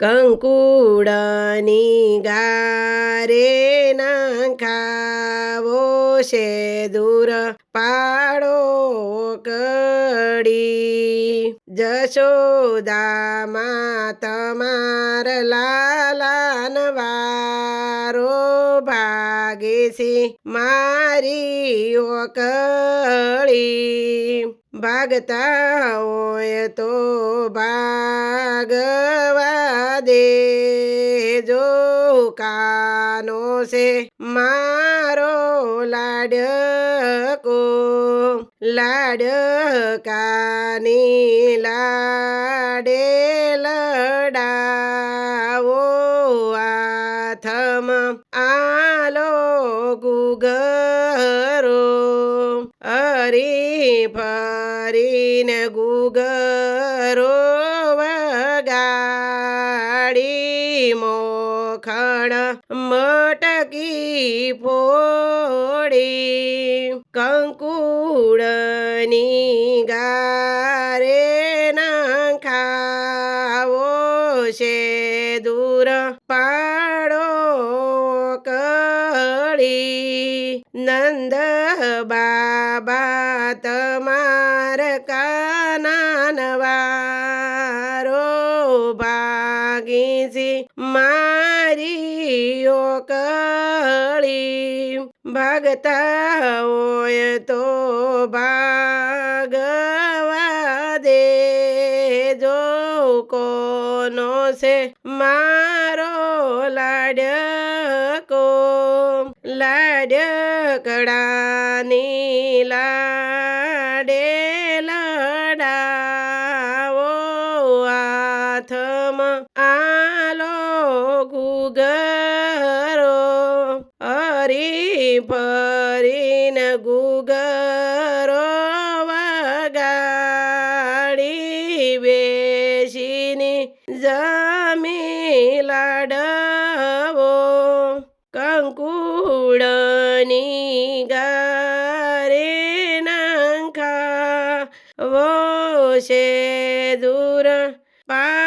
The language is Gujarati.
કંકુડની ગારે નાખાવો છે દૂર પાડો કડી. જશોદામાં તમાર લાલાન વારો ભાગે છે મારી ઓકળી ભાગતા હોય તો ભાગવા દે જો કાનો છે મારો લાડકો લાડકાની લાડે લડાવો આથમ આલો ગુગરો હરી ફરીને ગુગરો મોખણ મટકી ફોડી. કંકુડની ગારે ના ખાવો છે દૂર પાડો કળી. નંદ બાબા તમાર કાનાનવારો ભાગી મારી કળી. ભાગતા હોય તો ભાગવા દે જો કોનો છે મારો લાડકો? લાડકડાની લાડે હાથમ આલો ગુગરો હરી પરીન ગુગરો વગાડી બેસીની જમી લાડવો, કંકુડની ગારે નાંખા વો છે દૂર પા